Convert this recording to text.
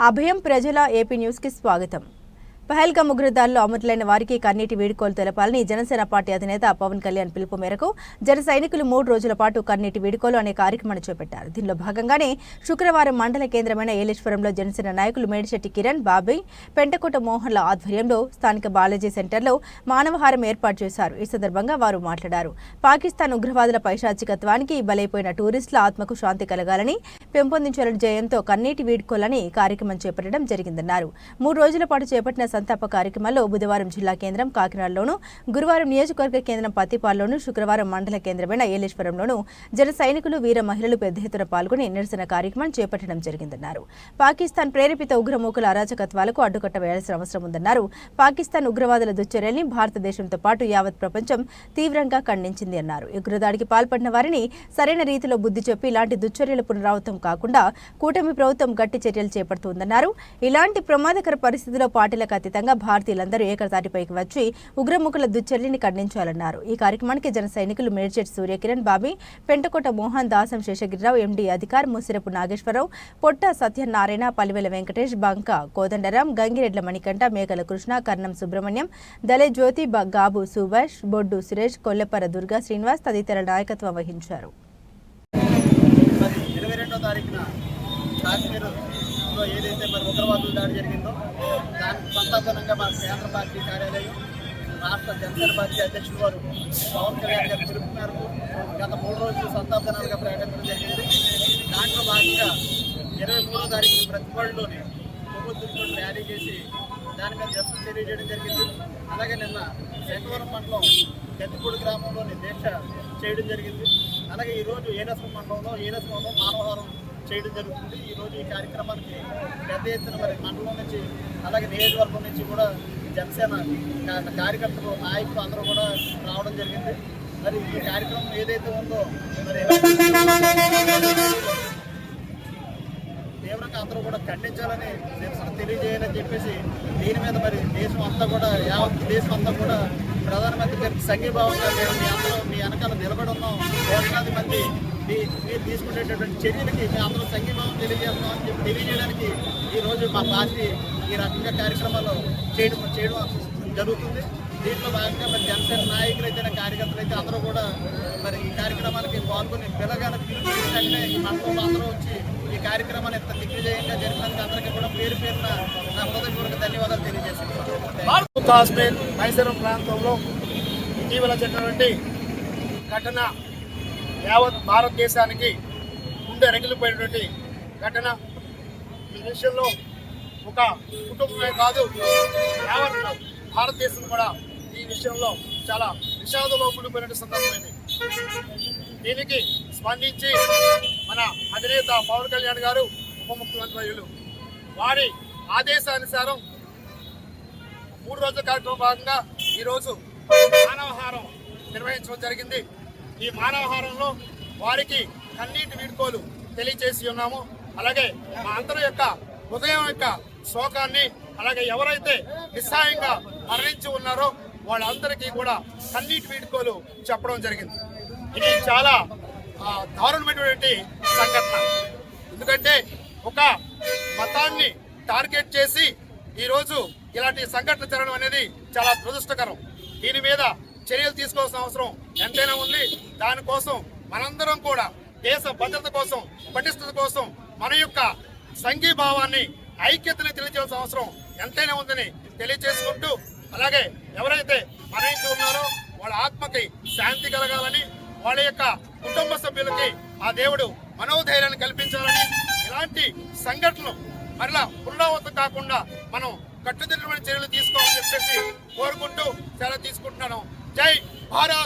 అభయం ప్రజల ఏపీ న్యూస్కి స్వాగతం పహల్గా ఉగ్రదాడిలో అమరులైన వారికి కన్నీటి వేడుకోలు తెలపాలని జనసేన పార్టీ అధినేత పవన్ కళ్యాణ్ పిలుపు మేరకు జన సైనికులు మూడు రోజుల పాటు కన్నీటి వేడుకోలు అనే కార్యక్రమాన్ని చేపట్టారు. దీనిలో భాగంగానే శుక్రవారం మండల కేంద్రమైన ఏలేశ్వరంలో జనసేన నాయకులు మేడిశెట్టి కిరణ్ బాబీ పెంటకోట మోహన్ల ఆధ్వర్యంలో స్థానిక బాలాజీ సెంటర్లో మానవహారం ఏర్పాటు చేశారు. ఈ సందర్భంగా వారు మాట్లాడారు. పాకిస్తాన్ ఉగ్రవాదుల పైశాచికత్వానికి బలైపోయిన టూరిస్టుల ఆత్మకు శాంతి కలగాలని పెంపొందించాలని జయంతో కన్నీటి వీడ్కోలని కార్యక్రమం చేపట్టడం జరిగిందన్నారు. మూడు రోజుల పాటు చేపట్టిన సంతాప కార్యక్రమాల్లో బుధవారం జిల్లా కేంద్రం కాకినాడలోను గురువారం నియోజకవర్గ కేంద్రం పత్తిపాల్లోను శుక్రవారం మండల కేంద్రమైన ఏలేశ్వరంలోను జన సైనికులు వీర మహిళలు పెద్ద ఎత్తున పాల్గొని నిరసన కార్యక్రమం చేపట్టడం జరిగిందన్నారు. పాకిస్తాన్ ప్రేరేపిత ఉగ్రమూకుల అరాచకత్వాలకు అడ్డుకట్ట వేయాల్సిన అవసరం ఉందన్నారు. పాకిస్తాన్ ఉగ్రవాదుల దుశ్చర్యల్ని భారతదేశంతో పాటు యావత్ ప్రపంచం తీవ్రంగా ఖండించింది అన్నారు. ఉగ్రదాడికి పాల్పడిన వారిని సరైన రీతిలో బుద్ధి చెప్పి ఇలాంటి దుశ్చర్యలు పునరావృతం కాకుండా కూటమి ప్రభుత్వం గట్టి చర్యలు చేపడుతుందన్నారు ఇలాంటి ప్రమాదకర పరిస్థితిలో పార్టీలకు అతీతంగా భారతీయులందరూ ఏకతాటిపైకి వచ్చి ఉగ్రముఖుల దుశ్చర్యని ఖండించాలన్నారు. ఈ కార్యక్రమానికి జన సైనికులు మేడ్చెట్ సూర్యకిరణ్ బాబి పెంటకోట మోహన్ దాసం శేషగిరిరావు ఎండీ అధికార్ ముసిరపు నాగేశ్వరరావు పొట్ట సత్యనారాయణ పలివెల వెంకటేష్ బంక కోదండరాం గంగిరెడ్ల మణికంఠ మేకల కృష్ణ కర్ణం సుబ్రహ్మణ్యం దలే జ్యోతి గాబు సుభాష్ బొడ్డు సురేష్ కొల్లెపర దుర్గా శ్రీనివాస్ తదితర నాయకత్వం వహించారు. ఇరవై రెండో తారీఖున కాశ్మీర్లో ఏదైతే మరి ఉగ్రవాదులు దాడి జరిగిందో దానికి సంతాపనంగా మా కేంద్ర పార్టీ కార్యాలయం రాష్ట్ర జనసేన పార్టీ అధ్యక్షుడు వారు పవన్ కళ్యాణ్ గారి పిలుపు మేరకు గత మూడు రోజులు సంతాప దినాలుగా ప్రకటించడం జరిగింది. దాంట్లో భాగంగా ఇరవై మూడో తారీఖు ప్రతిపాడులోని ప్రభుత్వం ర్యాలీ చేసి దాని మీద నిరసన తెలియజేయడం జరిగింది. అలాగే నిన్న శంకవరం మండలం గతిపూడి గ్రామంలోని దీక్ష చేయడం జరిగింది. అలాగే ఈరోజు ఏనస్వం మండలంలో ఏనస్వంలో మానవహారం చేయడం జరుగుతుంది. ఈరోజు ఈ కార్యక్రమానికి పెద్ద ఎత్తున మరి మండలం నుంచి అలాగే నియోజకవర్గం నుంచి కూడా జనసేన కార్యకర్తలు నాయకులు అందరూ కూడా రావడం జరిగింది. మరి ఈ కార్యక్రమం ఏదైతే ఉందో మరి తీవ్రంగా అందరూ కూడా ఖండించాలని నిరసన తెలియజేయాలని చెప్పేసి దీని మీద మరి దేశం అంతా కూడా యావత్ దేశం అంతా కూడా ప్రధానమంత్రి గారికి సంఘీభావంగా మేము మీ అందరూ మీ వెనకాల నిలబడి ఉన్నాం. కోట్లాది మంది మీ- మీరు తీసుకునేటటువంటి చర్యలకి మీ అందరూ సంఘీభావం తెలియజేస్తున్నాం అని చెప్పి తెలియజేయడానికి ఈరోజు మా పార్టీ ఈ రకంగా కార్యక్రమాలు చేయడం చేయడం జరుగుతుంది. దీంట్లో భాగంగా మరి జనసేన నాయకులు అయితే కార్యకర్తలు అయితే అందరూ కూడా మరి ఈ కార్యక్రమానికి పాల్గొని పిల్లగానే పిలుపు ఈ మనతో అందరూ వచ్చి కార్యక్రమాన్ని ఇంత దిగ్విజయంగా జరిపినందుకు అందరికీ కూడా పేరు పేరున నా హృదయపూర్వక ధన్యవాదాలు తెలియజేస్తున్నాను. కాశ్మీర్ మైసూరు ప్రాంతంలో ఇటీవల జరిగినటువంటి ఘటన యావత్ భారతదేశానికి గుండె రగిలిపోయినటువంటి ఘటన. ఈ విషయంలో ఒక కుటుంబమే కాదు యావత్ భారతదేశం కూడా ఈ విషయంలో చాలా విషాదంలో మునిపోయిన సందర్భం దీనికి స్పందించి మన అధినేత పవన్ కళ్యాణ్ గారు ఉప ముఖ్యమంత్రి వారి ఆదేశానుసారం మూడు రోజుల కార్యక్రమం భాగంగా ఈరోజు మానవహారం నిర్వహించడం జరిగింది. ఈ మానవహారంలో వారికి కన్నీటి వీడ్కోలు తెలియజేసి ఉన్నాము. అలాగే మా అందరి యొక్క హృదయం యొక్క శోకాన్ని అలాగే ఎవరైతే నిస్సాయంగా మరణించి ఉన్నారో వాళ్ళందరికీ కూడా కన్నీటి వీడ్కోలు చెప్పడం జరిగింది. ఇది చాలా దారుణమైనటువంటి సంఘటన. ఎందుకంటే ఒక మతాన్ని టార్గెట్ చేసి ఈరోజు ఇలాంటి సంఘటన జరగడం అనేది చాలా దురదృష్టకరం. దీని మీద చర్యలు తీసుకోవాల్సిన అవసరం ఎంతైనా ఉంది. దానికోసం మనందరం కూడా దేశ భద్రత కోసం పటిష్టత కోసం మన యొక్క సంఘీభావాన్ని ఐక్యతని తెలియజేయాల్సిన అవసరం ఎంతైనా ఉందని తెలియజేసుకుంటూ అలాగే ఎవరైతే మరణించి ఉన్నారో వాళ్ళ ఆత్మకి శాంతి కలగాలని వాళ్ళ యొక్క కుటుంబ సభ్యులకి ఆ దేవుడు మనోధైర్యాన్ని కల్పించాలని ఇలాంటి సంఘటనలు మరలా పునరావృతం కాకుండా మనం కట్టుదిట్టమైన చర్యలు తీసుకోవాలని చెప్పేసి కోరుకుంటూ సెలవు తీసుకుంటున్నాను. జై భారత్!